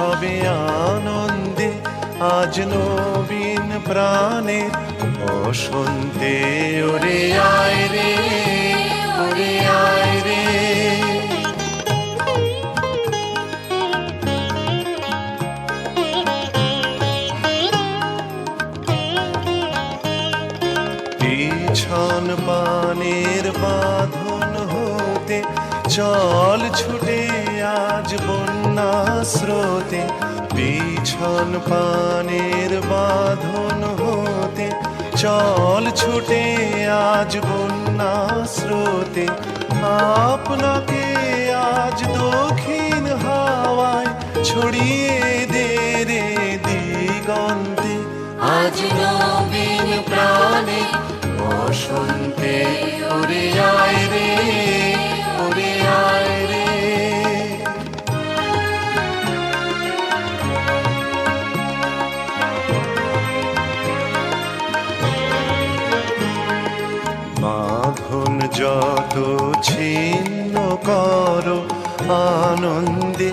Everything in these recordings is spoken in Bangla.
সবে আনন্দে আজ নবীন প্রাণে বসন্তে ওরে আয় রে, ওরে আয় রে। পিছন পানের বাঁধন হতে চল ছুটে আজ বন্যা স্রোতে, পিছন পানের বাঁধন হতে, চল ছুটে আজ বন্যা স্রোতে। আপনাকে আজ দক্ষিণ হাওয়ায় ছড়িয়ে দে রে দিগন্তে। আজ নবীন প্রাণে বসন্তে ওরে আয় রে যত ছিন্ন করো, আনন্দে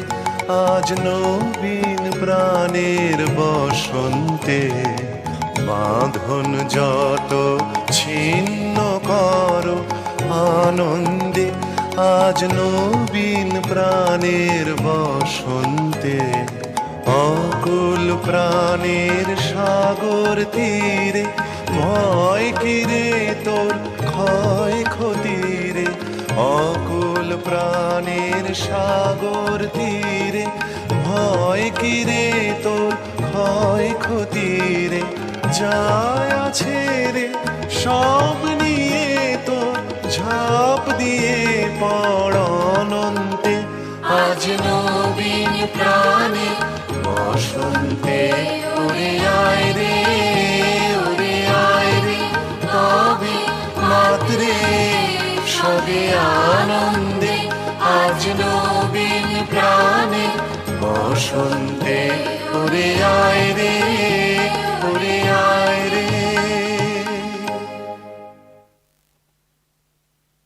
আজ নবীন প্রাণের বসন্তে বাঁধন যত ছিন্ন করো, আনন্দে আজ নবীন প্রাণের বসন্তে অকুল প্রাণের সাগর তীরে ভয় কিরে তোর ক্ষয় ক্ষতিরে, অকুল প্রাণের সাগর তীরে। ভয় কিরে তোর ক্ষয় ক্ষতিরে, যায় আছে রে, সব নিয়ে তোর, ঝাঁপ দিয়ে পড়নন্তে আজ নবীন প্রাণে বসন্তে ওরে আয় সবে আনন্দে আজ নবীন প্রাণে বসন্তে করে আয় রে।